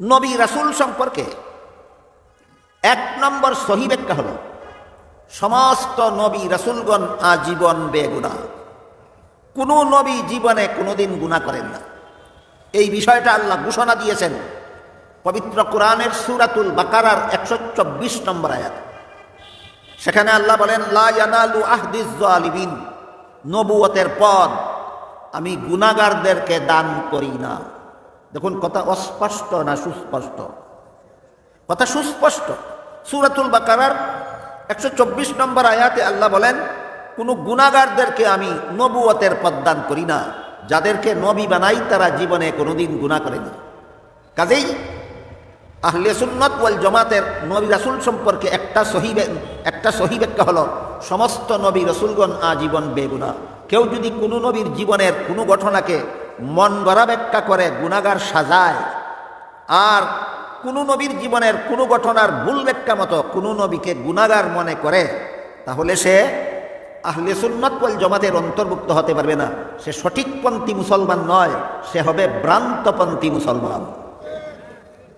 নবী রাসূল সম্পর্কে এক নম্বর সহি ব্যাখ্যা হল, সমস্ত নবী রাসুলগণ আজীবন বেগুনা। কোনো নবী জীবনে কোনোদিন গুণা করেন না। এই বিষয়টা আল্লাহ ঘোষণা দিয়েছেন পবিত্র কোরআনের সুরাতুল বাকারার একশো চব্বিশ নম্বর আয়াত। সেখানে আল্লাহ বলেন, লা ইয়ানালু আহদিজ জালিমিন। নবুয়তের পদ আমি গুনাগারদেরকে দান করি না। দেখুন, কথা অস্পষ্ট না সুস্পষ্ট? কথা সুস্পষ্ট। সুরাতুল বাকারার একশো চব্বিশ নম্বর আয়াতে আল্লাহ বলেন, কোনো গুনাগারদেরকে আমি নবুয়তের পদ দান করি না। যাদেরকে নবী বানাই, তারা জীবনে কোনোদিন গুণা করেনি কাজেই আহলে সুন্নত ওয়াল জমাতের নবী রাসুল সম্পর্কে একটা সহি একটা সহি ব্যাখ্যা হলো, সমস্ত নবী রসুলগণ আজীবন বেগুনা কেউ যদি কোনো নবীর জীবনের কোনো ঘটনাকে মন গড়া ব্যাখ্যা করে গুণাগার সাজায়। আর কোনো নবীর জীবনের কোনো ঘটনার ভুল ব্যাখ্যা মতো কোনো নবীকে গুণাগার মনে করে, তাহলে সে আহলে সুন্নত ওয়াল জমাতের অন্তর্ভুক্ত হতে পারবে না। সে সঠিকপন্থী মুসলমান নয়, সে হবে ভ্রান্তপন্থী মুসলমান।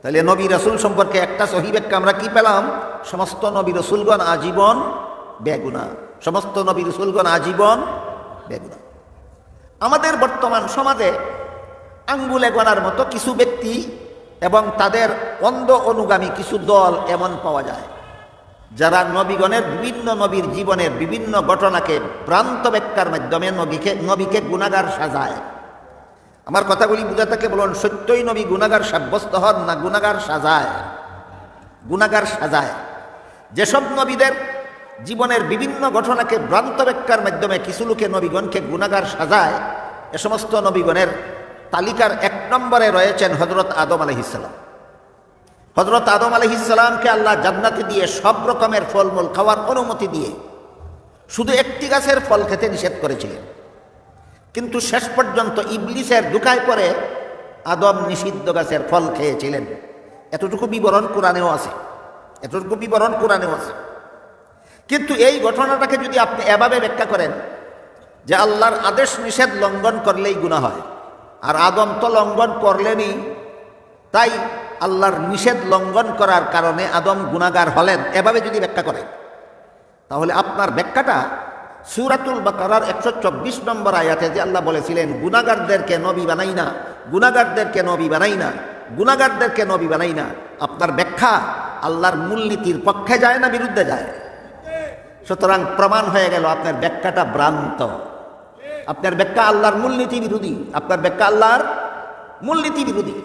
তাহলে নবী রসুল সম্পর্কে একটা সহি ব্যাখ্যা আমরা কি পেলাম? সমস্ত নবী রসুলগণ আজীবন বেগুনা। সমস্ত নবী রসুলগণ আজীবন বেগুনা। আমাদের বর্তমান সমাজে আঙ্গুলে গণার মতো কিছু ব্যক্তি এবং তাদের অন্ধ অনুগামী কিছু দল এমন পাওয়া যায়, যারা নবীগণের বিভিন্ন নবীর জীবনের বিভিন্ন ঘটনাকে ভ্রান্ত ব্যাখ্যার মাধ্যমে নবীকে নবীকে গুণাগার সাজায়। আমার কথাগুলি বুঝা থাকে বলুন, সত্যই নবী গুণাগার সাব্যস্ত হন না গুণাগার সাজায়? গুণাগার সাজায়। যেসব নবীদের জীবনের বিভিন্ন ঘটনাকে ভ্রান্ত ব্যাখ্যার মাধ্যমে কিছু লোকে নবীগণকে গুণাগার সাজায়, এ সমস্ত নবীগণের তালিকার এক নম্বরে রয়েছেন হজরত আদম আলহিসাল্লাম হজরত আদম আলহিসাল্লামকে আল্লাহ জান্নাতে দিয়ে সব রকমের ফলমূল খাওয়ার অনুমতি দিয়ে শুধু একটি গাছের ফল খেতে নিষেধ করেছিলেন। কিন্তু শেষ পর্যন্ত ইবলিসের দুকায় পরে আদম নিষিদ্ধ গাছের ফল খেয়েছিলেন। এতটুকু বিবরণ কোরআনেও আছে। এতটুকু বিবরণ কোরআনেও আছে। কিন্তু এই ঘটনাটাকে যদি আপনি এভাবে ব্যাখ্যা করেন, যে আল্লাহর আদেশ নিষেধ লঙ্ঘন করলেই গুণা হয়, আর আদম তো লঙ্ঘন করলেনই, তাই আল্লাহর নিষেধ লঙ্ঘন করার কারণে আদম গুণাগার হলেন, এভাবে যদি ব্যাখ্যা করেন। তাহলে আপনার ব্যাখ্যাটা সুরাতুল বা বাকারার একশো চব্বিশ নম্বর আয়াতে যে আল্লাহ বলেছিলেন গুনাগারদেরকে নবী বানাই না গুনাগারদেরকে নবী বানাই না গুনাগারদেরকে নবী বানাই না। আপনার ব্যাখ্যা আল্লাহর মূলনীতির পক্ষে যায় না বিরুদ্ধে যায়? সুতরাং প্রমাণ হয়ে গেল আপনার ব্যাখ্যাটা ভ্রান্ত। আপনার ব্যাখ্যা আল্লাহর মূলনীতি বিরোধী। আপনার ব্যাখ্যা আল্লাহর মূলনীতি বিরোধী।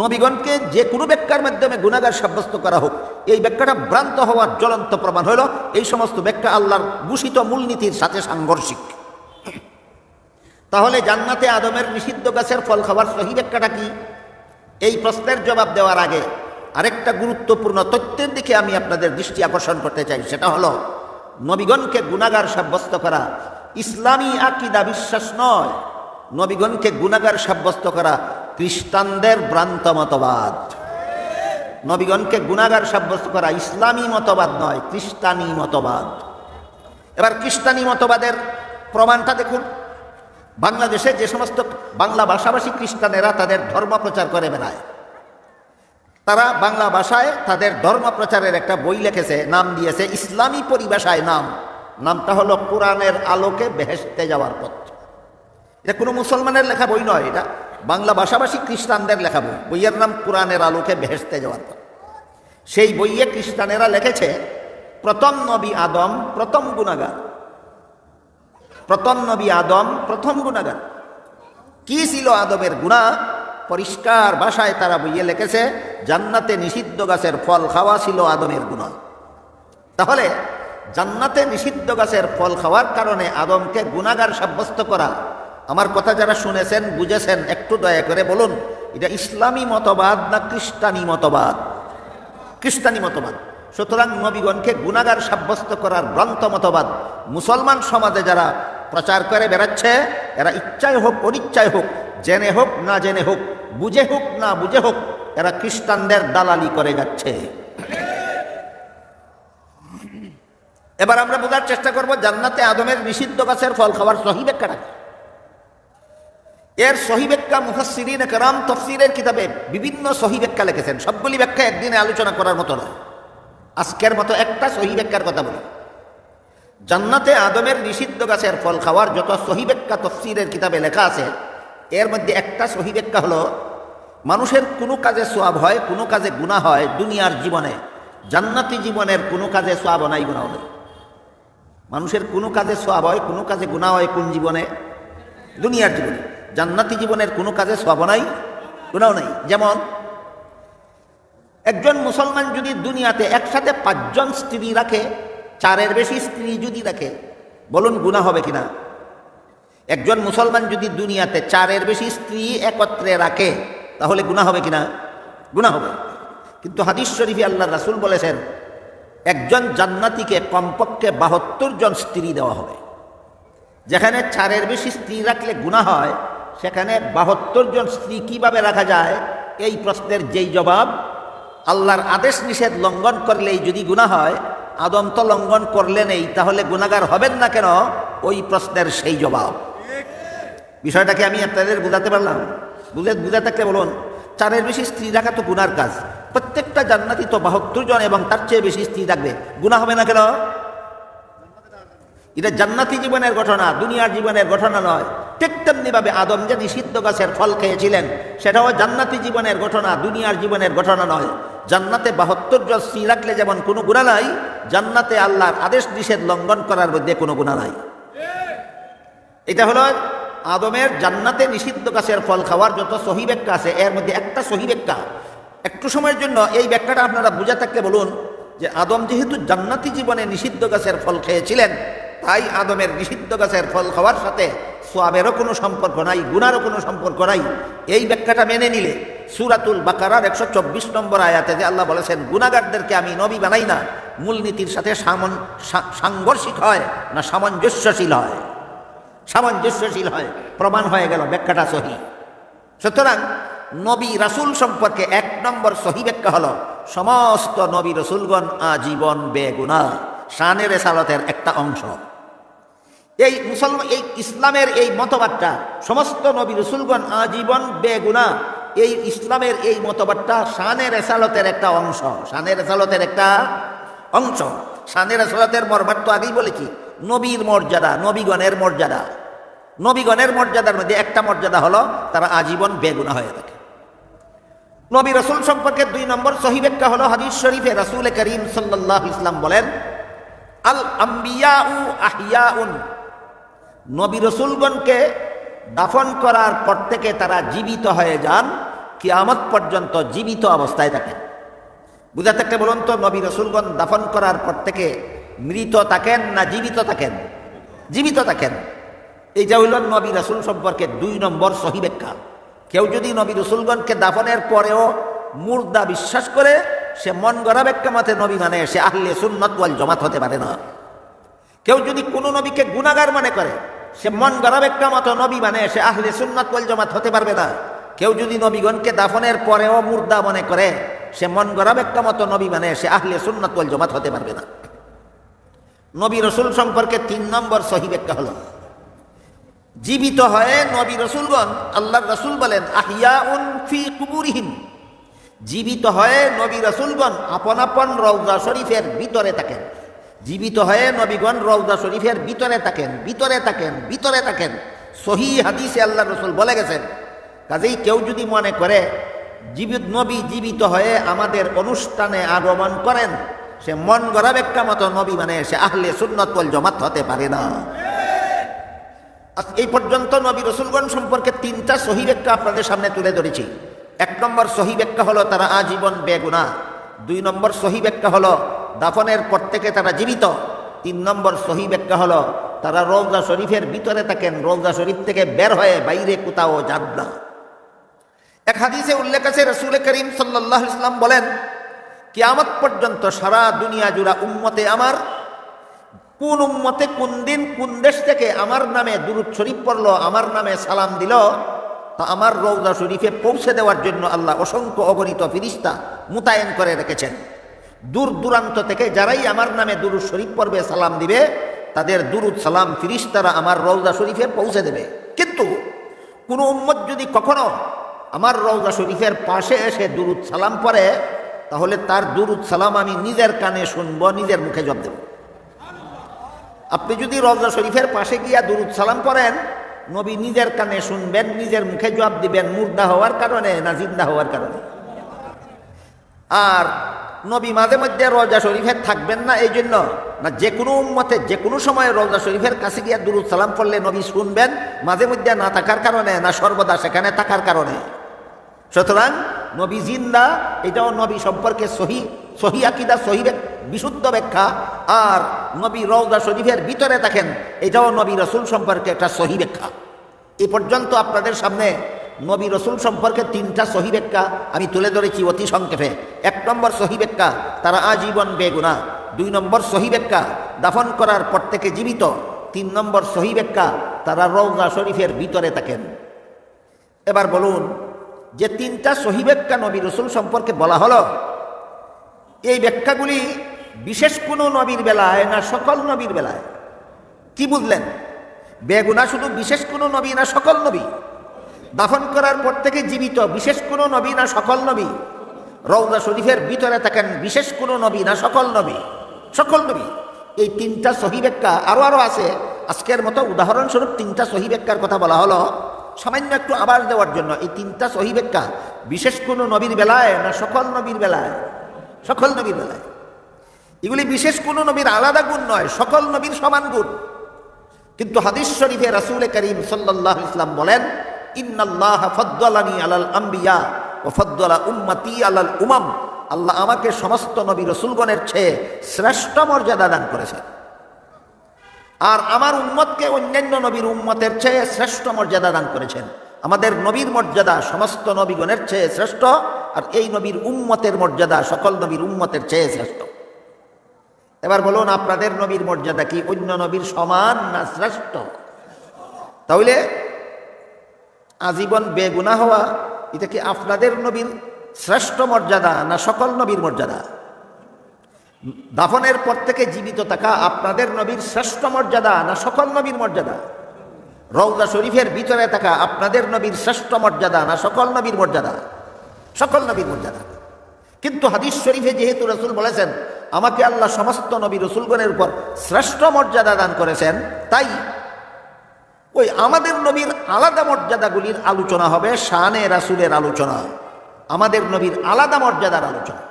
নবীগণকে যে কোনো ব্যাখ্যার মাধ্যমে গুণাগার সাব্যস্ত করা হোক, এই ব্যাখ্যাটা ভ্রান্ত হওয়ার জ্বলন্ত প্রমাণ হলো এই সমস্ত ব্যাখ্যা আল্লাহর ঘোষিত মূলনীতির সাথে সাংঘর্ষিক। তাহলে জান্নাতে আদমের নিষিদ্ধ গাছের ফল খাবার সহি ব্যাখ্যাটা কি? এই প্রশ্নের জবাব দেওয়ার আগে আরেকটা গুরুত্বপূর্ণ তথ্যের দিকে আমি আপনাদের দৃষ্টি আকর্ষণ করতে চাই, সেটা হলো নবীগণকে গুণাগার সাব্যস্ত করা ইসলামী আকিদা বিশ্বাস নয়। নবীগণকে গুণাগার সাব্যস্ত করা খ্রিস্টানদের ভ্রান্ত মতবাদ। নবীগণকে গুণাগার সাব্যস্ত করা ইসলামী মতবাদ নয়, খ্রিস্টানি মতবাদ। এবার খ্রিস্টানি মতবাদের প্রমাণটা দেখুন। বাংলাদেশে যে সমস্ত বাংলা ভাষাভাষী খ্রিস্টানেরা তাদের ধর্ম প্রচার করে বেড়ায়। তারা বাংলা ভাষায় তাদের ধর্ম প্রচারের একটা বই লিখেছে, নাম দিয়েছে ইসলামী পরিভাষায় নাম। নামটা হলো কোরআনের আলোকে বেহেশতে যাওয়ার পথ। এটা কোনো মুসলমানের লেখা বই নয়, এটা বাংলা ভাষাভাষী খ্রিস্টানদের লেখা বই। বইয়ের নাম কোরআনের আলোকে বেহেশতে যাওয়ার পথ। সেই বইয়ে খ্রিস্টানেরা লিখেছে, প্রথম নবী আদম প্রথম গুণাগার। প্রথম নবী আদম প্রথম গুণাগার। কি ছিল আদমের গুণা? পরিষ্কার ভাষায় তারা বইয়ে লিখেছে, জান্নাতে নিষিদ্ধ গাছের ফল খাওয়া ছিল আদমের গুণা তাহলে জান্নাতে নিষিদ্ধ গাছের ফল খাওয়ার কারণে আদমকে গুণাগার সাব্যস্ত করা। আমার কথা যারা শুনেছেন, বুঝেছেন, একটু দয়া করে বলুন, এটা ইসলামী মতবাদ না খ্রিস্টানি মতবাদ? খ্রিস্টানি মতবাদ। সুতরাং নবীগণকে গুণাগার সাব্যস্ত করার গ্রন্থ মতবাদ। মুসলমান সমাজে যারা প্রচার করে বেড়াচ্ছে, এরা ইচ্ছায় হোক, অনিচ্ছায় হোক, জেনে হোক, না জেনে হোক বুঝে হোক না বুঝে হোক, এরা খ্রিস্টানদের দালালি করে যাচ্ছে। এবার আমরা বোঝার চেষ্টা করব, জান্নাতে আদমের নিষিদ্ধ গাছের ফল খাওয়ার সহি ব্যাখ্যাটা এর সহি ব্যাখ্যা মুফাসিরিন কারাম তফসিরের কিতাবে বিভিন্ন সহি ব্যাখ্যা লিখেছেন। সবগুলি ব্যাখ্যা একদিনে আলোচনা করার মতো নয়। আজকের মতো একটা সহি ব্যাখ্যার কথা বলি। জান্নাতে আদমের নিষিদ্ধ গাছের ফল খাওয়ার যত সহি ব্যাখ্যা তফসিরের কিতাবে লেখা আছে এর মধ্যে একটা সহি ব্যাখ্যা হলো, মানুষের কোনো কাজে সোয়াব হয়, কোনো কাজে গুণা হয় দুনিয়ার জীবনে। জান্নাতি জীবনের কোনো কাজে সোয়াব নাই গুণা হয় মানুষের কোনো কাজে সোয়াব হয়, কোনো কাজে গুণা হয় কোন জীবনে? দুনিয়ার জীবনে। জান্নাতি জীবনের কোনো কাজে সোয়াব নাই গুণাও নাই। যেমন, একজন মুসলমান যদি দুনিয়াতে একসাথে পাঁচজন স্ত্রী রাখে, চারের বেশি স্ত্রী যদি রাখে, বলুন গুণা হবে কিনা? একজন মুসলমান যদি দুনিয়াতে চারের বেশি স্ত্রী একত্রে রাখে, তাহলে গুণা হবে কিনা? গুণা হবে। কিন্তু হাদিস শরীফে আল্লাহ রাসুল বলেছেন, একজন জান্নাতিকে কমপক্ষে বাহাত্তর জন স্ত্রী দেওয়া হবে। যেখানে চারের বেশি স্ত্রী রাখলে গুণা হয়, সেখানে বাহাত্তর জন স্ত্রী কীভাবে রাখা যায়? এই প্রশ্নের যেই জবাব আল্লাহর আদেশ নিষেধ লঙ্ঘন করলেই যদি গুণা হয়, আদম তো লঙ্ঘন করলেনই তাহলে গুণাগার হবেন না কেন? ওই প্রশ্নের সেই জবাব। বিষয়টাকে আমি আপনাদের বোঝাতে পারলাম? বুঝে বুঝে থাকলে বলুন, চারের বেশি স্ত্রী রাখা তো গুনার কাজ। প্রত্যেকটা জান্নাতি তো বাহাত্তর জন এবং তার চেয়ে বেশি স্ত্রী রাখবে গুণা হবে না কেন? এটা জান্নাতি জীবনের ঘটনা দুনিয়ার জীবনের ঘটনা নয়। ঠিক তেমনিভাবে আদম যে নিষিদ্ধ গাছের ফল খেয়েছিলেন, সেটাও জান্নাতি জীবনের ঘটনা, দুনিয়ার জীবনের ঘটনা নয়। জান্নাতে বাহাত্তর জন স্ত্রী রাখলে যেমন কোনো গুণা নাই, জান্নাতে আল্লাহর আদেশ নিষেধ লঙ্ঘন করার মধ্যে কোনো গুণা নাই। এটা হলো আদমের জান্নাতে নিষিদ্ধ গাছের ফল খাওয়ার যত সহি ব্যাখ্যা আছে, এর মধ্যে একটা সহি ব্যাখ্যা। একটু সময়ের জন্য এই ব্যাখ্যাটা আপনারা বুঝে থাকলে বলুন যে আদম যেহেতু জান্নাতি জীবনে নিষিদ্ধ গাছের ফল খেয়েছিলেন, তাই আদমের নিষিদ্ধ গাছের ফল খাওয়ার সাথে সোয়াবেরও কোনো সম্পর্ক নাই, গুনারও কোনো সম্পর্ক নাই। এই ব্যাখ্যাটা মেনে নিলে সুরাতুল বাকারার একশো চব্বিশ নম্বর আয়াতে যে আল্লাহ বলেছেন গুনাগারদেরকে আমি নবী বানাই না, মূলনীতির সাথে সামন সাংঘর্ষিক হয় না সামঞ্জস্যশীল হয়। সামঞ্জস্যশীল হয়, প্রমাণ হয়ে গেল ব্যাখ্যাটা সহি। সুতরাং নবী রাসুল সম্পর্কে এক নম্বর সহি ব্যাখ্যা হলো, সমস্ত নবী রসুলগণ আজীবন বেগুনা শানের এসালতের একটা অংশ। এই মুসলমান, এই ইসলামের এই মতবাদটা, সমস্ত নবী রসুলগণ আজীবন বেগুনা, এই ইসলামের এই মতবাদটা শানের এসালতের একটা অংশ। শানের এসালতের একটা অংশ। শানের মর্মাট তো আগেই বলেছি নবীর মর্যাদা, নবীগণের মর্যাদা। নবীগণের মর্যাদার মধ্যে একটা মর্যাদা হলো, তারা আজীবন বেগুনা হয়ে থাকে। নবী রসুল সম্পর্কে দুই নম্বর সহি ব্যাখ্যা হলো হাদিস শরীফে রাসূল করিম আলাইহি ইসলাম বলেন, আল আম্বিয়াউ আহিয়াউন নবী রসুলগণকে দাফন করার পর থেকে তারা জীবিত হয়ে যান, কিয়ামত পর্যন্ত জীবিত অবস্থায় থাকেন। বুঝা থাকতে বলুন তো, নবী রসুলগণ দাফন করার পর থেকে মৃত থাকেন না জীবিত থাকেন জীবিত থাকেন এইটা হইল নবী রসুল সম্পর্কে দুই নম্বর সহি ব্যাখ্যা। কেউ যদি নবী রসুলগণকে দাফনের পরেও মুর্দা বিশ্বাস করে, সে মন গড়া ব্যাখ্যা মতে নবী মানে সে আহলে সুন্নত ওয়াল জমাত হতে পারে না। কেউ যদি কোনো নবীকে গুণাগার মনে করে, সে মন গড়া ব্যাখ্যা মতো নবী মানে সে আহলে সুন্নত ওয়াল জমাত হতে পারবে না। কেউ যদি নবীগণকে দাফনের পরেও মুর্দা মনে করে, সে মন গড়া ব্যাখ্যা মতো নবী মানে সে আহলে সুন্নত ওয়াল জমাত হতে পারবে না। নবী রসুল সম্পর্কে তিন নম্বর সহি ব্যাখ্যা হলো। জীবিত হয়ে নবী রসুলগণ আল্লাহ রসুল বলেন আহিয়া উন ফি কুবুরিহীন জীবিত হয়ে নবী রসুলগণ আপন আপন রৌজা শরীফের ভিতরে থাকেন। জীবিত হয়ে নবীগণ রৌজা শরীফের ভিতরে থাকেন ভিতরে থাকেন ভিতরে থাকেন। সহি হাদিসে আল্লাহ রসুল বলে গেছেন, কাজেই কেউ যদি মনে করে, জীবিত নবী জীবিত হয়ে আমাদের অনুষ্ঠানে আগমন করেন সে মন গড়া ব্যাখ্যা মতো নবী মানে সে আহলে সুন্নত ওয়াল জমাত হতে পারে না। এই পর্যন্ত নবী রসুলগণ সম্পর্কে তিনটা সহি ব্যাখ্যা আপনাদের সামনে তুলে ধরেছি। এক নম্বর সহি ব্যাখ্যা হলো তারা আজীবন বেগুনা। দুই নম্বর সহি ব্যাখ্যা হলো দাফনের পর থেকে তারা জীবিত। তিন নম্বর সহি ব্যাখ্যা হলো তারা রৌজা শরীফের ভিতরে থাকেন, রৌজা শরীফ থেকে বের হয়ে বাইরে কোথাও যান না। এক হাদিসে উল্লেখ আছে, রসুল করিম সাল্লাহ ইসলাম বলেন কিয়ামত পর্যন্ত সারা দুনিয়া জুড়া উম্মতে আমার। কোন উম্মতে কোন দিন, কোন দেশ থেকে আমার নামে দুরুদ শরীফ পড়ল, আমার নামে সালাম দিল, তা আমার রৌজা শরীফে পৌঁছে দেওয়ার জন্য আল্লাহ অসংখ্য অগণিত ফিরিস্তা মোতায়েন করে রেখেছেন। দূর দূরান্ত থেকে যারাই আমার নামে দুরুদ শরীফ পড়বে, সালাম দিবে, তাদের দুরুদ সালাম ফিরিস্তারা আমার রৌজা শরীফে পৌঁছে দেবে। কিন্তু কোনো উম্মত যদি কখনো আমার রওজা শরীফের পাশে এসে দুরুদ সালাম পড়ে তাহলে তার দুরুদ সালাম আমি নিজের কানে শুনব, নিজের মুখে জব দেব। আপনি যদি রজা শরীফের পাশে গিয়া দুরুদ সালাম করেন নবী নিজের কানে শুনবেন, নিজের মুখে জবাব দিবেন, মুর্দা হওয়ার কারণে না জিন্দা হওয়ার কারণে? আর নবী মাঝে মধ্যে রোজা শরীফের থাকবেন না, এই জন্য না যে কোনো উম্মতে, যে কোনো সময় রোজা শরীফের কাছে গিয়া দুরুদ সালাম করলে নবী শুনবেন, মাঝে মধ্যে না থাকার কারণে, না সর্বদা সেখানে থাকার কারণে। সুতরাং নবী জিন্দা, এটাও নবী সম্পর্কে সহি সহি আকিদা, সহি বিশুদ্ধ ব্যাখ্যা। আর নবী রৌদা শরীফের ভিতরে থাকেন এটাও নবী রসুল সম্পর্কে একটা সহি ব্যাখ্যা। এ পর্যন্ত আপনাদের সামনে নবী রসুল সম্পর্কে তিনটা সহি ব্যাখ্যা আমি তুলে ধরেছি অতি সংক্ষেপে। এক নম্বর সহি ব্যাখ্যা, তারা আজীবন বেগুনা। দুই নম্বর সহি ব্যাখ্যা, দাফন করার পর থেকে জীবিত। তিন নম্বর সহি ব্যাখ্যা, তারা রৌজা শরীফের ভিতরে থাকেন। এবার বলুন যে তিনটা সহি ব্যাখ্যা নবী রসুল সম্পর্কে বলা হলো, এই ব্যাখ্যাগুলি বিশেষ কোনো নবীর বেলায় না সকল নবীর বেলায়। কি বুঝলেন? বেগুনা শুধু বিশেষ কোনো নবী না সকল নবী। দাফন করার পর থেকে জীবিত বিশেষ কোনো নবী না সকল নবী। রৌদা শরীফের ভিতরে থাকেন বিশেষ কোনো নবী না সকল নবী। সকল নবী। এই তিনটা সহি ব্যাখ্যা আরও আরও আছে। আজকের মতো উদাহরণস্বরূপ তিনটা সহি ব্যাখ্যার কথা বলা হলো সামান্য একটু আবার দেওয়ার জন্য এই তিনটা সহি ব্যাখ্যা, বিশেষ কোনো নবীর বেলায় না সকল নবীর বেলায়? সকল নবীর বেলায়। এগুলি বিশেষ কোনো নবীর আলাদা গুণ নয়, সকল নবীর সমান গুণ। কিন্তু হাদিস শরীফে রাসূল করিম আলাইহি ইসলাম বলেন, ইন্নাল্লাহ ফদ্দালানি আলাল আম্বিয়া ও ফদ্দালা উম্মতি আলাল উমাম। আল্লাহ আমাকে সমস্ত নবী রসুলগণের চেয়ে শ্রেষ্ঠ মর্যাদা দান করেছেন। আর আমার উম্মতকে অন্যান্য নবীর উম্মতের চেয়ে শ্রেষ্ঠ মর্যাদা দান করেছেন। আমাদের নবীর মর্যাদা সমস্ত নবীগণের চেয়ে শ্রেষ্ঠ, আর এই নবীর উম্মতের মর্যাদা সকল নবীর উম্মতের চেয়ে শ্রেষ্ঠ। এবার বলুন, আপনাদের নবীর মর্যাদা কি অন্য নবীর সমান না শ্রেষ্ঠ? তাহলে আজীবন বেগুনা হওয়া, এটা কি আপনাদের নবীর শ্রেষ্ঠ মর্যাদা না সকল নবীর মর্যাদা? দাফনের পর থেকে জীবিত থাকা আপনাদের নবীর শ্রেষ্ঠ মর্যাদা না সকল নবীর মর্যাদা? রৌদা শরীফের ভিতরে থাকা আপনাদের নবীর শ্রেষ্ঠ মর্যাদা না সকল নবীর মর্যাদা? সকল নবীর মর্যাদা। কিন্তু হাদিস শরীফে যেহেতু রসুল বলেছেন, আমাকে আল্লাহ সমস্ত নবী রসুলগণের উপর শ্রেষ্ঠ মর্যাদা দান করেছেন, তাই ওই আমাদের নবীর আলাদা মর্যাদাগুলির আলোচনা হবে শানে রাসুলের আলোচনা। আমাদের নবীর আলাদা মর্যাদার আলোচনা।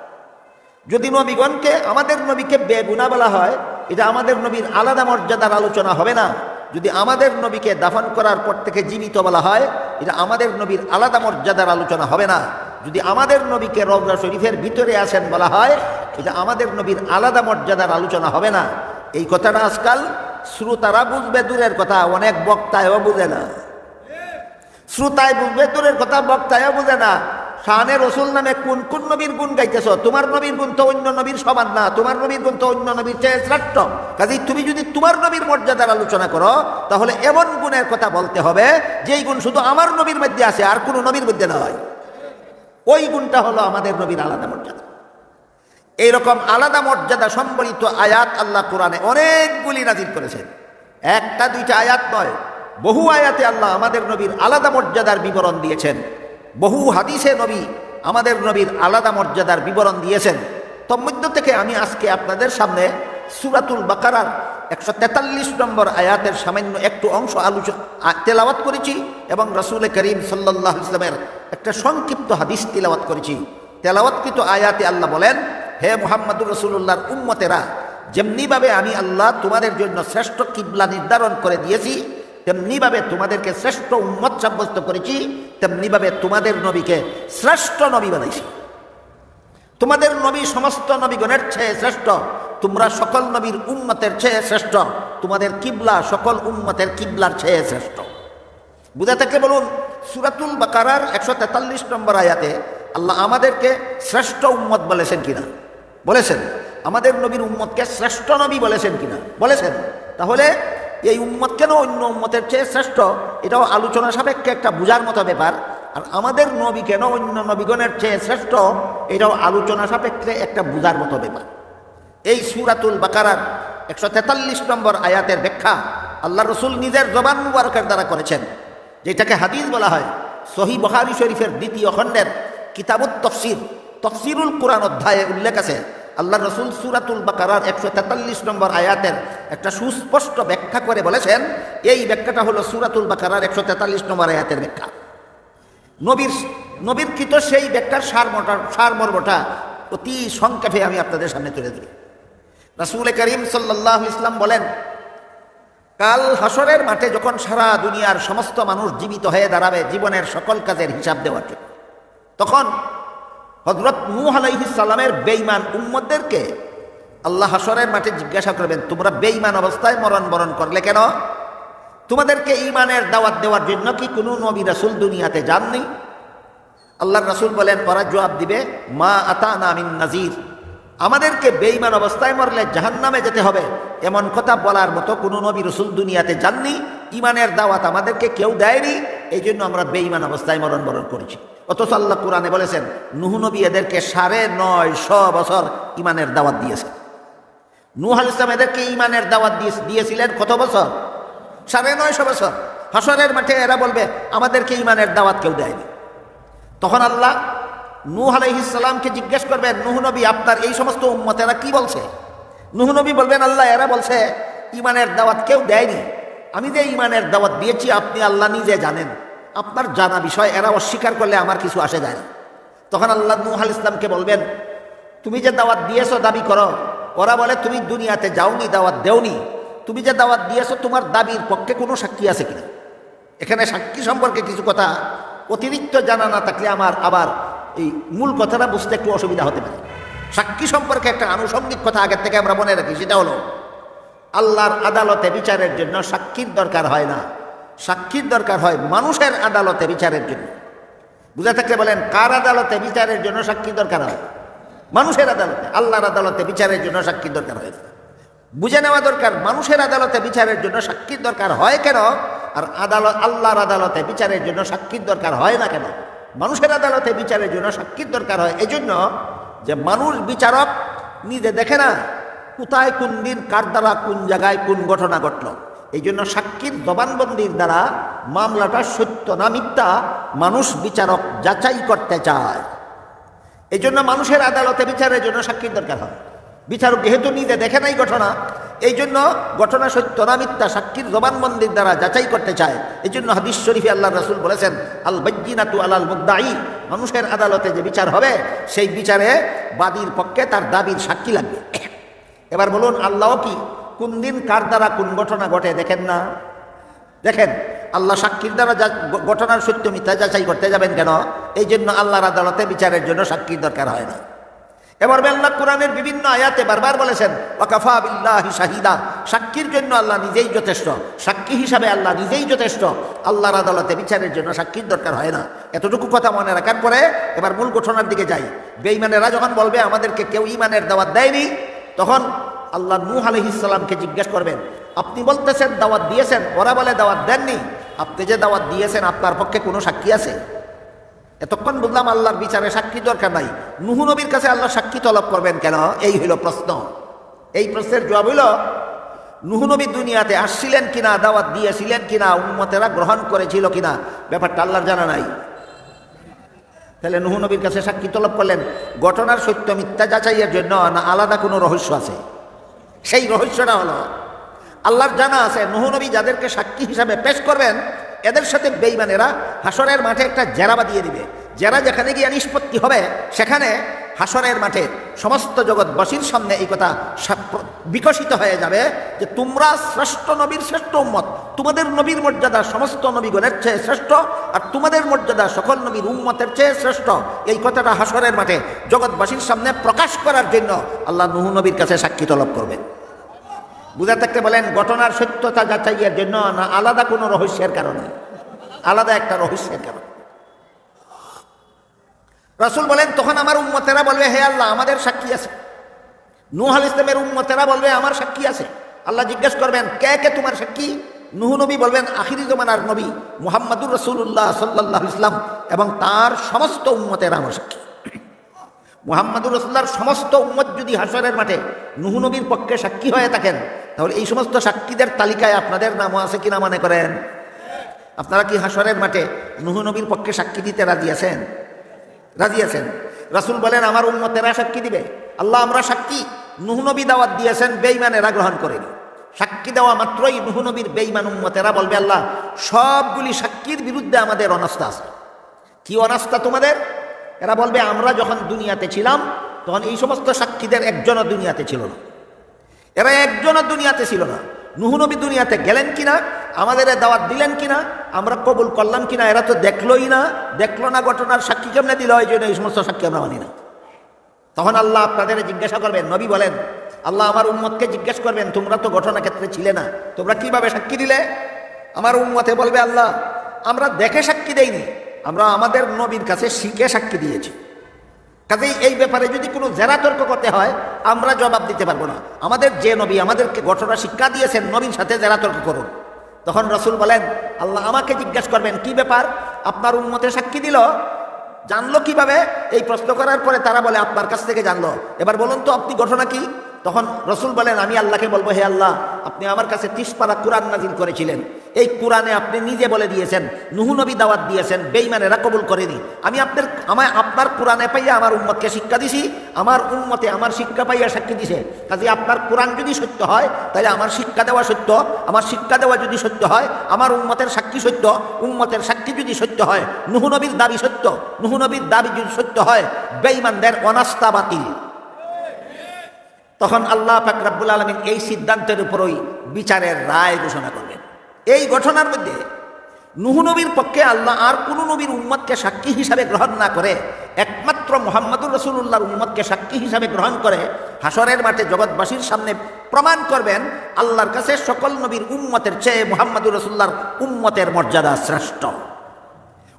যদি নবীগণকে আমাদের নবীকে বেগুনা বলা হয়, এটা আমাদের নবীর আলাদা মর্যাদার আলোচনা হবে না। যদি আমাদের নবীকে দাফন করার পর থেকে জীবিত বলা হয়, এটা আমাদের নবীর আলাদা মর্যাদার আলোচনা হবে না। যদি আমাদের নবীকে রওজা শরীফের ভিতরে আসেন বলা হয়, এটা আমাদের নবীর আলাদা মর্যাদার আলোচনা হবে না। এই কথাটা আজকাল শ্রোতারা বুঝবে দূরের কথা, অনেক বক্তায়ও বুঝে না। শ্রোতায় বুঝবে দূরের কথা, বক্তায়ও বুঝে না। শাহানে রসুল নামে কোন কোন নবীর গুণ গাইতেছ? তোমার নবীর গুণ তো অন্য নবীর সমান না, তোমার নবীর গুণ তো অন্য নবীর চেয়ে শ্রেষ্ঠ। কাজেই তুমি যদি তোমার নবীর মর্যাদার আলোচনা করো, তাহলে এমন গুণের কথা বলতে হবে, যেই গুণ শুধু আমার নবীর মধ্যে আছে, আর কোনো নবীর মধ্যে নয়। ওই গুণটা হলো আমাদের নবীর আলাদা মর্যাদা। এইরকম আলাদা মর্যাদা সম্বলিত আয়াত আল্লাহ কোরআনে অনেকগুলি নাজির করেছেন। একটা, দুইটা আয়াত নয়, বহু আয়াতে আল্লাহ আমাদের নবীর আলাদা মর্যাদার বিবরণ দিয়েছেন। বহু হাদিসে নবী আমাদের নবীর আলাদা মর্যাদার বিবরণ দিয়েছেন। তন্মধ্য থেকে আমি আজকে আপনাদের সামনে সুরাতুল বাকারার একশো তেতাল্লিশ নম্বর আয়াতের সামান্য একটু অংশ আলোচনা তেলাওয়াত করেছি এবং রসুল করিম সাল্লাহ ইসলামের একটা সংক্ষিপ্ত হাদিস তেলাওয়াত করেছি। তেলাওয়াতকৃত আয়াতে আল্লাহ বলেন, হে মোহাম্মদুর রসুল্লাহর উম্মতেরা, যেমনিভাবে আমি আল্লাহ তোমাদের জন্য শ্রেষ্ঠ কিবলা নির্ধারণ করে দিয়েছি তেমনিভাবে তোমাদেরকে শ্রেষ্ঠ উম্মত সাব্যস্ত করেছি, তেমনিভাবে তোমাদের নবীকে শ্রেষ্ঠ নবী বানাইছি। তোমাদের নবী সমস্ত নবীগণের চেয়ে শ্রেষ্ঠ, তোমরা সকল নবীর উম্মতের চেয়ে শ্রেষ্ঠ, তোমাদের কিবলা সকল উম্মতের কিবলার চেয়ে শ্রেষ্ঠ। বুঝা থেকে বলুন, সুরাতুল বাকারার একশো তেতাল্লিশ নম্বর আয়াতে আল্লাহ আমাদেরকে শ্রেষ্ঠ উম্মত বলেছেন কিনা? বলেছেন। আমাদের নবীর উম্মতকে শ্রেষ্ঠ নবী বলেছেন কিনা? বলেছেন। তাহলে এই উম্মত কেন অন্য উম্মতের চেয়ে শ্রেষ্ঠ? এটাও আলোচনা সাপেক্ষে একটা বোঝার মতো ব্যাপার। আর আমাদের নবী কেন অন্য নবীগণের চেয়ে শ্রেষ্ঠ? এটাও আলোচনা সাপেক্ষে একটা বোঝার মতো ব্যাপার। এই সুরাতুল বাকারার একশো তেতাল্লিশ নম্বর আয়াতের ব্যাখ্যা আল্লাহ রসুল নিজের জবান মুবারকের দ্বারা করেছেন, যেটাকে হাদিস বলা হয় সহি বহারি শরীফের দ্বিতীয় খণ্ডের কিতাবুত তফসির, তফসিরুল কোরআন অধ্যায়ে উল্লেখ আছে। আল্লাহ রসুল সুরাতুল বাকারার একশো তেতাল্লিশ নম্বর আয়াতের একটা সুস্পষ্ট ব্যাখ্যা করে বলেছেন, এই ব্যাখ্যাটা হলো সুরাতুল বাকারার একশো তেতাল্লিশ নম্বর আয়াতের ব্যাখ্যা। নবীর নবীর কৃত সেই ব্যাখ্যার সারমটা সারমর্মটা অতি সংক্ষেপে আমি আপনাদের সামনে তুলে ধরি। রাসুল করিম সাল্লাহ ইসলাম বলেন, কাল হাসরের মাঠে যখন সারা দুনিয়ার সমস্ত মানুষ জীবিত হয়ে দাঁড়াবে জীবনের সকল কাজের হিসাব দেওয়ার জন্য, তখন হজরত নূহ আলাইহিসাল্লামের বেইমান উম্মদদেরকে আল্লাহ হাসরের মাঠে জিজ্ঞাসা করবেন, তোমরা বেইমান অবস্থায় মরণ বরণ করলে কেন? তোমাদেরকে ইমানের দাওয়াত দেওয়ার জন্য কি কোনো নবী রাসুল দুনিয়াতে যাননি? আল্লাহ রাসুল বলেন ওরা জবাব দিবে, মা আতা নামিন নাজির আমাদেরকে বেইমান অবস্থায় মরলে জাহান্নামে যেতে হবে। এমন কথা বলার মতো কোনো নবী রসুল দুনিয়াতে যাননি। ইমানের দাওয়াত আমাদেরকে কেউ দেয়নি। এই জন্য আমরা বেইমান অবস্থায় মরণ বরণ করেছি। অথচ আল্লাহ কোরআনে বলেছেন, নুহ নবী এদেরকে সাড়ে নয় শ বছর ইমানের দাওয়াত দিয়েছে নুহ আল ইসলাম এদেরকে ইমানের দাওয়াত দিয়ে- দিয়েছিলেন কত বছর? সাড়ে নয়শো বছর। হাসরের মাঠে এরা বলবে, আমাদেরকে ইমানের দাওয়াত কেউ দেয়নি। তখন আল্লাহ নূহ আলাইহিসাল্লামকে জিজ্ঞেস করবেন, নুহ নবী, আপনার এই সমস্ত উম্মতেরা কি বলছে? নুহ নবী বলবেন, আল্লাহ, এরা বলছে ইমানের দাওয়াত কেউ দেয়নি। আমি যে ইমানের দাওয়াত দিয়েছি, আপনি আল্লাহ নিজে জানেন। আপনার জানা বিষয়, এরা অস্বীকার করলে আমার কিছু আসে যায় না। তখন আল্লাহ নুহাল ইসলামকে বলবেন, তুমি যে দাওয়াত দিয়েছ দাবি করো। ওরা বলে, তুমি দুনিয়াতে যাওনি, দাওয়াত দেওনি। তুমি যে দাওয়াত দিয়েছ, তোমার দাবির পক্ষে কোনো সাক্ষী আছে কিনা? এখানে সাক্ষী সম্পর্কে কিছু কথা অতিরিক্ত জানা না থাকলে আমার আবার এই মূল কথাটা বুঝতে একটু অসুবিধা হতে পারে। সাক্ষী সম্পর্কে একটা আনুষঙ্গিক কথা আগের থেকে আমরা মনে রাখি, সেটা হলো আল্লাহর আদালতে বিচারের জন্য সাক্ষীর দরকার হয় না। সাক্ষীর দরকার হয় মানুষের আদালতে বিচারের জন্য। বুঝে থাকলে বলেন, কার আদালতে বিচারের জন্য সাক্ষী দরকার হয়? মানুষের আদালতে, আল্লাহর আদালতে বিচারের জন্য সাক্ষীর দরকার হয় বুঝে নেওয়া দরকার, মানুষের আদালতে বিচারের জন্য সাক্ষীর দরকার হয় কেন? আর আদালত, আল্লাহর আদালতে বিচারের জন্য সাক্ষীর দরকার হয় না কেন? মানুষের আদালতে বিচারের জন্য সাক্ষীর দরকার হয়। এই জন্য যে মানুষ বিচারক নিজে দেখে না কোথায় কোন দিন, কার দ্বারা কোন জায়গায় কোন ঘটনা ঘটল? এই জন্য সাক্ষীর জবানবন্দির দ্বারা মামলাটা সত্য না মিথ্যা মানুষ বিচারক যাচাই করতে চায়। এই জন্য মানুষের আদালতে বিচারের জন্য সাক্ষীর দরকার হয়। বিচারক যেহেতু নিজে দেখে নাই ঘটনা, এই জন্য ঘটনা সত্য না মিথ্যা সাক্ষীর জবানবন্দির দ্বারা যাচাই করতে চায়। এই জন্য হাদিস শরীফে আল্লাহ রসুল বলেছেন, আল বজ্জিনাতু আলাল মুদ্দাই মানুষের আদালতে যে বিচার হবে, সেই বিচারে বাদীর পক্ষে তার দাবির সাক্ষী লাগবে। এবার বলুন, আল্লাহ কি? কোন দিন কার দ্বারা কোন ঘটনা ঘটে দেখেন না? দেখেন, আল্লাহ সাক্ষীর দ্বারা যা ঘটনার সত্য মিথ্যা যাচাই করতে যাবেন কেন? এই জন্য আল্লাহর আদালতে বিচারের জন্য সাক্ষীর দরকার হয় না। এবার আল্লাহ কোরআনের বিভিন্ন আয়াতে বারবার বলেছেন, ওয়াকাফা সাক্ষীর জন্য আল্লাহ নিজেই যথেষ্ট। সাক্ষী হিসাবে আল্লাহ নিজেই যথেষ্ট। আল্লাহর আদালতে বিচারের জন্য সাক্ষীর দরকার হয় না। এতটুকু কথা মনে রাখার পরে এবার মূল ঘটনার দিকে যাই। বেঈমানেরা যখন বলবে, আমাদেরকে কেউ ইমানের দাওয়াত দেয়নি তখন আল্লাহ নূহ আলহিসাল্লামকে জিজ্ঞেস করবেন, আপনি বলতেছেন দাওয়াত দিয়েছেন? ওরা বলে, দাওয়াত দেননি। আপনি যে দাওয়াত দিয়েছেন, আপনার পক্ষে কোনো সাক্ষী আছে? এতক্ষণ বুঝলাম আল্লাহর বিচারে সাক্ষী দরকার নাই। নুহু নবীর কাছে আল্লাহ সাক্ষী তলব করবেন কেন? এই হইল প্রশ্ন। এই প্রশ্নের জবাব হইল, নুহু নবী দুনিয়াতে আসছিলেন কিনা, দাওয়াত দিয়েছিলেন কিনা উন্মতেরা গ্রহণ করেছিল কিনা, ব্যাপারটা আল্লাহর জানা নাই। তাহলে নুহু নবীর কাছে সাক্ষী তলব করলেন, ঘটনার সত্য মিথ্যা যাচাইয়ের জন্য না আলাদা কোনো রহস্য আছে? সেই রহস্যটা হলো, আল্লাহর জানা আছে, নুহু নবী যাদেরকে সাক্ষী হিসাবে পেশ করবেন, এদের সাথে বেইমানেরা হাসরের মাঠে একটা জেরা বাঁধিয়ে দিবে। জেরা যেখানে গিয়ে নিষ্পত্তি হবে, সেখানে হাসরের মাঠে সমস্ত জগৎবাসীর সামনে এই কথা বিকশিত হয়ে যাবে যে তোমরা শ্রেষ্ঠ নবীর শ্রেষ্ঠ উম্মত। তোমাদের নবীর মর্যাদা সমস্ত নবীগণের চেয়ে শ্রেষ্ঠ আর তোমাদের মর্যাদা সকল নবীর উম্মতের চেয়ে শ্রেষ্ঠ। এই কথাটা হাসরের মাঠে জগৎবাসীর সামনে প্রকাশ করার জন্য আল্লাহ নুহু নবীর কাছে সাক্ষী তলব করবেন বুঝা থাকতে বলেন, ঘটনার সত্যতা যাচাইয়ের জন্য না আলাদা কোনো রহস্যের কারণে? আলাদা একটা রহস্যের কারণে। রাসুল বলেন, তখন আমার উম্মতেরা বলবে, হে আল্লাহ, আমাদের সাক্ষী আছে। নুহ আল ইসলামের উম্মতেরা বলবে, আমার সাক্ষী আছে। আল্লাহ জিজ্ঞেস করবেন, কে কে তোমার সাক্ষী? নুহ নবী বলবেন, আখিরি জমানার নবী মুহাম্মাদুর রসুল্লাহ সাল্লাহ ইসলাম এবং তার সমস্ত উম্মতেরা আমার সাক্ষী। মুহাম্মাদুর রসুল্লাহর সমস্ত উম্মত যদি হাসরের মাঠে নুহু নবীর পক্ষে সাক্ষী হয়ে থাকেন, তাহলে এই সমস্ত সাক্ষীদের তালিকায় আপনাদের নামও আছে কিনা মনে করেন? আপনারা কি হাসরের মাঠে নুহু নবীর পক্ষে সাক্ষী দিতে রাজি আছেন? রাজি আছেন? রাসুল বলেন, আমার উন্মতেরা সাক্ষী দিবে। আল্লাহ, আমরা সাক্ষী। নুহু নবী দাওয়াত দিয়েছেন বেইমানেরা গ্রহণ করেনি সাক্ষী দেওয়া মাত্রই নুহু নবীর বেইমান উম্মতেরা বলবে, আল্লাহ, সবগুলি সাক্ষীর বিরুদ্ধে আমাদের অনাস্থা আছে। কি অনাস্থা তোমাদের? এরা বলবে, আমরা যখন দুনিয়াতে ছিলাম, তখন এই সমস্ত সাক্ষীদের একজনও দুনিয়াতে ছিল না। এরা একজনও দুনিয়াতে ছিল না। নুহুনবী দুনিয়াতে গেলেন কিনা? আমাদের দাওয়াত দিলেন কিনা? আমরা কবুল করলাম কিনা? এরা তো দেখলোই না। দেখল না ঘটনার সাক্ষী কেমনে দিল? এই জন্য এই সমস্ত সাক্ষী আমরা মানি না। তখন আল্লাহ আপনাদের জিজ্ঞাসা করবেন, নবী বলেন, আল্লাহ আমার উম্মতকে জিজ্ঞেস করবেন, তোমরা তো ঘটনা ক্ষেত্রে ছিলে না, তোমরা কীভাবে সাক্ষী দিলে? আমার উম্মতে বলবে, আল্লাহ, আমরা দেখে সাক্ষী দেইনি, আমরা আমাদের নবীর কাছে শিখে সাক্ষী দিয়েছি। কাজেই এই ব্যাপারে যদি কোনো জেরা তর্ক করতে হয়, আমরা জবাব দিতে পারব না। আমাদের যে নবী আমাদেরকে ঘটনা শিক্ষা দিয়েছেন, নবীর সাথে জেরা তর্ক করুন। তখন রসুল বলেন, আল্লাহ আমাকে জিজ্ঞাসা করবেন, কি ব্যাপার? আপনার উন্মতে সাক্ষী দিল? জানলো কীভাবে? এই প্রশ্ন করার পরে তারা বলে, আপনার কাছ থেকে জানলো। এবার বলুন তো, আপনি ঘটনা কি? তখন রসুল বলেন, আমি আল্লাহকে বলব, হে আল্লাহ, আপনি আমার কাছে তিস পারা কোরআন নাজিল করেছিলেন। এই কোরআনে আপনি নিজে বলে দিয়েছেন নবী দাওয়াত দিয়েছেন বেইমানেরা কবুল করেনি। আমি আপনার, আমায় আপনার কোরআনে পাইয়া আমার উম্মতকে শিক্ষা দিছি, আমার উম্মতে আমার শিক্ষা পাইয়া সাক্ষী দিছে। কাজে আপনার কোরআন যদি সত্য হয়, তাহলে আমার শিক্ষা দেওয়া সত্য, আমার শিক্ষা দেওয়া যদি সত্য হয়, আমার উম্মতের সাক্ষী সত্য, উম্মতের সাক্ষী যদি সত্য হয় নবীর দাবি সত্য নবীর দাবি যদি সত্য হয় বেইমানদের অনাস্থা বাতিল। তখন আল্লাহ পাক রাব্বুল আলমিন এই সিদ্ধান্তের উপরই বিচারের রায় ঘোষণা করবেন এই ঘটনার মধ্যে নুহু নবীর পক্ষে আল্লাহ আর কোনো নবীর উম্মতকে সাক্ষী হিসাবে গ্রহণ না করে, একমাত্র মোহাম্মদুর রসুল্লাহর উম্মতকে সাক্ষী হিসাবে গ্রহণ করে হাসরের মাঠে জগৎবাসীর সামনে প্রমাণ করবেন, আল্লাহর কাছে সকল নবীর উম্মতের চেয়ে মোহাম্মদুর রসুল্লাহর উম্মতের মর্যাদা শ্রেষ্ঠ।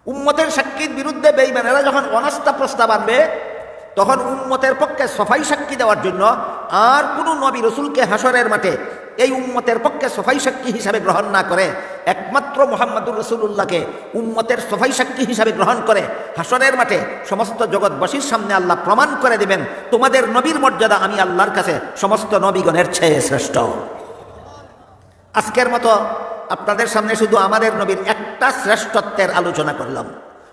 উম্মতের সাক্ষীর বিরুদ্ধে বেইমানেরা যখন অনাস্থা প্রস্তাব আনবে, তখন উম্মতের পক্ষে সফাই সাক্ষী দেওয়ার জন্য আর কোনো নবী রসুলকে হাসরের মাঠে এই উম্মতের পক্ষে সফাই সাক্ষী হিসাবে গ্রহণ না করে, একমাত্র মোহাম্মদুর রসুল্লাহকে উম্মতের সফাই সাক্ষী হিসাবে গ্রহণ করে, হাসরের মাঠে সমস্ত জগৎবাসীর সামনে আল্লাহ প্রমাণ করে দেবেন, তোমাদের নবীর মর্যাদা আমি আল্লাহর কাছে সমস্ত নবীগণের চেয়ে শ্রেষ্ঠ। আজকের মতো আপনাদের সামনে শুধু আমাদের নবীর একটা শ্রেষ্ঠত্বের আলোচনা করলাম।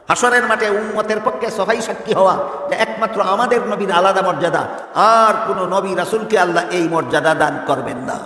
হাসরের মাঠে উম্মতের পক্ষে সবাই সাক্ষী হওয়া যে একমাত্র আমাদের নবীর আলাদা মর্যাদা, আর কোনো নবী রাসুলকে আল্লাহ এই মর্যাদা দান করবেন না।